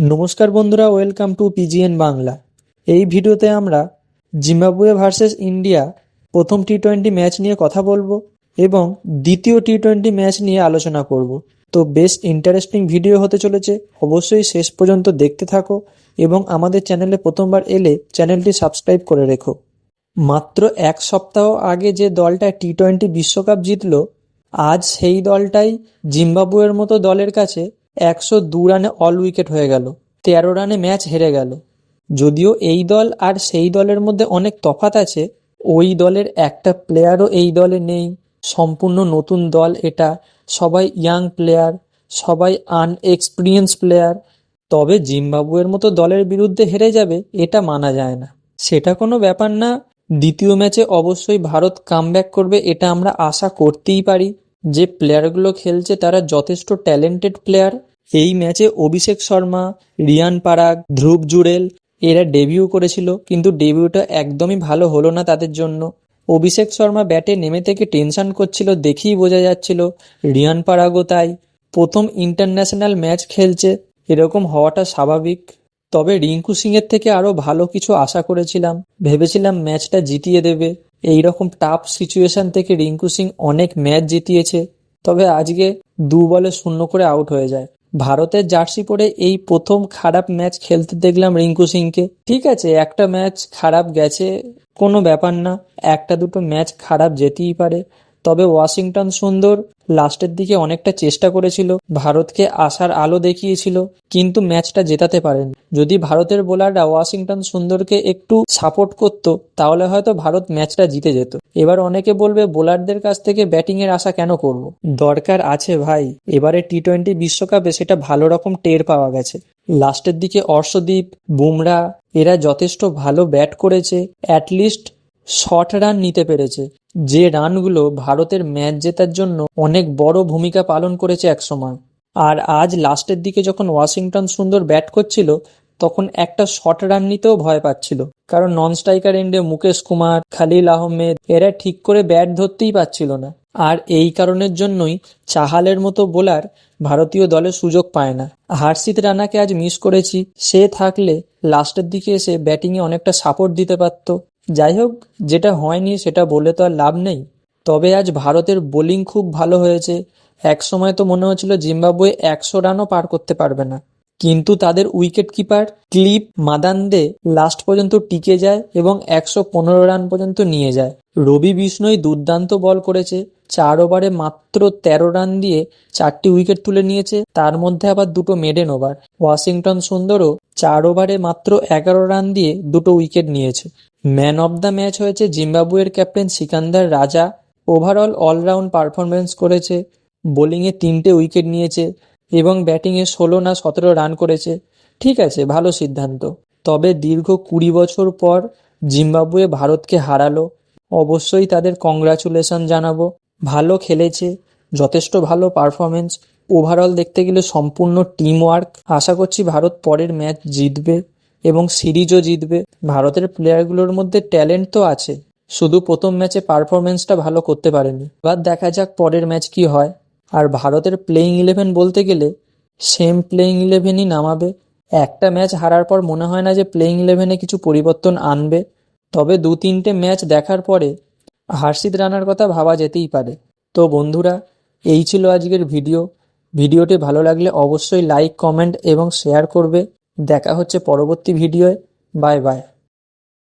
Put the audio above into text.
নমস্কার বন্ধুরা, welcome to পিজিএন Bangla. এই ভিডিওতে আমরা জিম্বাবুয়ে ভার্সেস ইন্ডিয়া প্রথম টি টোয়েন্টি ম্যাচ নিয়ে কথা বলব এবং দ্বিতীয় টি টোয়েন্টি ম্যাচ নিয়ে আলোচনা করব। তো বেশ ইন্টারেস্টিং ভিডিও হতে চলেছে, অবশ্যই শেষ পর্যন্ত দেখতে থাকো এবং আমাদের চ্যানেলে প্রথমবার এলে চ্যানেলটি সাবস্ক্রাইব করে রেখো। মাত্র এক সপ্তাহ আগে যে দলটা টি টোয়েন্টি বিশ্বকাপ জিতলো, আজ সেই দলটাই জিম্বাবুয়ের মতো দলের কাছে একশো দু রানে অল উইকেট হয়ে গেল। তেরো রানে ম্যাচ হেরে গেল। যদিও এই দল আর সেই দলের মধ্যে অনেক তফাৎ আছে, ওই দলের একটা প্লেয়ারও এই দলে নেই। সম্পূর্ণ নতুন দল এটা। সবাই ইয়াং প্লেয়ার সবাই আনএক্সপিরিয়েন্স প্লেয়ার তবে জিম্বাবুয়ের মতো দলের বিরুদ্ধে হেরে যাবে, এটা মানা যায় না। সেটা কোনো ব্যাপার না। দ্বিতীয় ম্যাচে অবশ্যই ভারত কামব্যাক করবে, এটা আমরা আশা করতেই পারি। যে প্লেয়ারগুলো খেলছে, তারা যথেষ্ট ট্যালেন্টেড প্লেয়ার এই ম্যাচে অভিষেক শর্মা, রিয়ান পারাগ, ধ্রুব জুড়েল এরা ডেবিউ করেছিল, কিন্তু ডেবিউটা একদমই ভালো হলো না তাদের জন্য। অভিষেক শর্মা ব্যাটে নেমে থেকে টেনশন করছিল, দেখেই বোঝা যাচ্ছিল রিয়ান পারাগও তাই। প্রথম ইন্টারন্যাশনাল ম্যাচ খেলছে, এরকম হওয়াটা স্বাভাবিক। তবে রিঙ্কু সিংয়ের থেকে আরও ভালো কিছু আশা করেছিলাম। ভেবেছিলাম ম্যাচটা জিতিয়ে দেবে। এই রকম টাফ সিচুয়েশন থেকে রিঙ্কু সিং অনেক ম্যাচ জিতিয়েছে। তবে আজকে দু বলে শূন্য করে আউট হয়ে যায়। ভারতের জার্সি পরে এই প্রথম খারাপ ম্যাচ খেলতে দেখলাম রিঙ্কু সিংকে। ঠিক আছে, একটা ম্যাচ খারাপ গেছে, কোনো ব্যাপার না, একটা দুটো ম্যাচ খারাপ যেতেই পারে। তবে ওয়াশিংটন সুন্দর লাস্টের দিকে অনেকটা চেষ্টা করেছিল, ভারতকে আসার আলো দেখিয়েছিল, কিন্তু ম্যাচটা জেতাতে পারেন। যদি ভারতের বোলাররা ওয়াশিংটন সুন্দরকে একটু সাপোর্ট করত, তাহলে হয়তো ভারত ম্যাচটা জিতে যেত। এবার অনেকে বলবে, বোলারদের কাছ থেকে ব্যাটিং এর আশা কেন করব? দরকার আছে ভাই, এবারে টি টোয়েন্টি বিশ্বকাপে সেটা ভালো রকম টের পাওয়া গেছে। লাস্টের দিকে অর্শদীপ, বুমরা, এরা যথেষ্ট ভালো ব্যাট করেছে অ্যাটলিস্ট শর্ট রান নিতে পেরেছে। যে রানগুলো ভারতের ম্যাচ জেতার জন্য অনেক বড় ভূমিকা পালন করেছে একসময়। আর আজ লাস্টের দিকে যখন ওয়াশিংটন সুন্দর ব্যাট করছিল, তখন একটা শর্ট রান নিতেও ভয় পাচ্ছিল। কারণ নন স্ট্রাইকার এন্ডে মুকেশ কুমার, খালিল আহমেদ, এরা ঠিক করে ব্যাট ধরতেই পাচ্ছিল না। আর এই কারণের জন্যই চাহালের মতো বোলার ভারতীয় দলে সুযোগ পায় না। হার্ষিত রানাকে আজ মিস করেছি, সে থাকলে লাস্টের দিকে এসে ব্যাটিংয়ে অনেকটা সাপোর্ট দিতে পারতো। যাই হোক যেটা হয়নি সেটা বলে তো আর লাভ নেই। তবে আজ ভারতের বোলিং খুব ভালো হয়েছে। এক সময় তো মনে হচ্ছিল জিম্বাবুয়ে একশো রানও পার করতে পারবে না। কিন্তু তাদের wicket keeper Clive Madande last পর্যন্ত টিকে যায় এবং একশো পনেরো রান পর্যন্ত নিয়ে যায়। রবি বিষ্ণই দুর্দান্ত বল করেছে। চার ওভারে মাত্র তেরো রান দিয়ে চারটি উইকেট তুলে নিয়েছে। তার মধ্যে আবার দুটো মেডেন ওভার। ওয়াশিংটন সুন্দরও চার ওভারে মাত্র এগারো রান দিয়ে দুটো উইকেট নিয়েছে। ম্যান অব দ্য ম্যাচ হয়েছে জিম্বাবুয়ের ক্যাপ্টেন সিকান্দার রাজা। ওভারঅল অলরাউন্ড পারফরমেন্স করেছে। বোলিংয়ে তিনটে উইকেট নিয়েছে এবং ব্যাটিংয়ে ষোলো না সতেরো রান করেছে। ঠিক আছে, ভালো সিদ্ধান্ত। তবে দীর্ঘ কুড়ি বছর পর জিম্বাবুয়ে ভারতকে হারালো। অবশ্যই তাদের কংগ্রাচুলেশন জানাব। ভালো খেলেছে, যথেষ্ট ভালো পারফরমেন্স ওভারঅল দেখতে গেলে সম্পূর্ণ টিম ওয়ার্ক আশা করছি ভারত পরের ম্যাচ জিতবে। এবং সিরিজও জিতবে। ভারতের প্লেয়ারগুলোর মধ্যে ট্যালেন্ট তো আছে। শুধু প্রথম ম্যাচে পারফরমেন্সটা ভালো করতে পারেনি। এবার দেখা যাক পরের ম্যাচ কি হয়। আর ভারতের প্লেইং ইলেভেন বলতে গেলে সেম প্লেইং ইলেভেনই নামাবে। একটা ম্যাচ হারার পর মনে হয় না যে প্লেইং ইলেভেনে কিছু পরিবর্তন আনবে। তবে দু তিনটে ম্যাচ দেখার পরে হার্ষিত রানার কথা ভাবা যেতেই পারে। তো বন্ধুরা, এই ছিল আজকের ভিডিও ভিডিওটি ভালো লাগলে অবশ্যই লাইক কমেন্ট এবং শেয়ার করবে। দেখা হচ্ছে পরবর্তী ভিডিওয়। Bye bye.